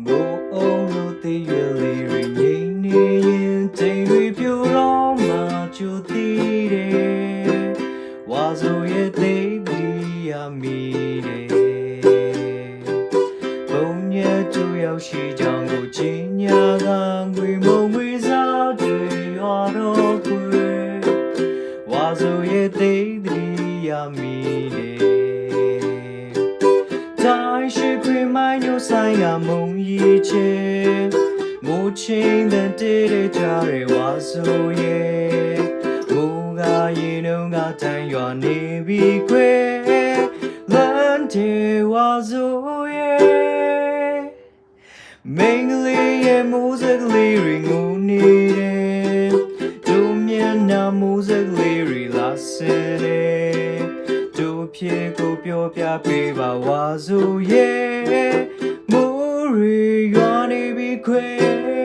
မိုးအောင်လို့တည်ရွယ်လေးတွေငိမ့်နေရင်တိမ်တွေပြိုတော့မှချိုသေးတယ်ဝါဆိုရဲ့သိပြီးရမီတယ်ဘုံညက်တူရောက်ရှိကြောင်းကိုချင်းညာကငွေမုံငွေစားတွေရတော့ခွေဝါဆိုရဲ့သိပြီးရမီတယ် တိုင်းရှိခွေမိုင်းညိုဆိုင်ရမုံရီချေမိုးချင်းတဲ့တေးတဲ့ကြရဲဝါဆိုရဲ့မူကရင်ုံကတန်ရွာနေပြီခွေလန်တေဝါဆိုရဲ့မင်းကလေးရဲ့မိုးစကလေးတွေငုံနေတယ်တို့မျက်နှာမိုးစကလေးတွေလာစင်နေတို့ဖြစ်ကိုပြောပြပေးပါဝါဆိုရဲ့ မိုးရီရွာနေပြီခွေ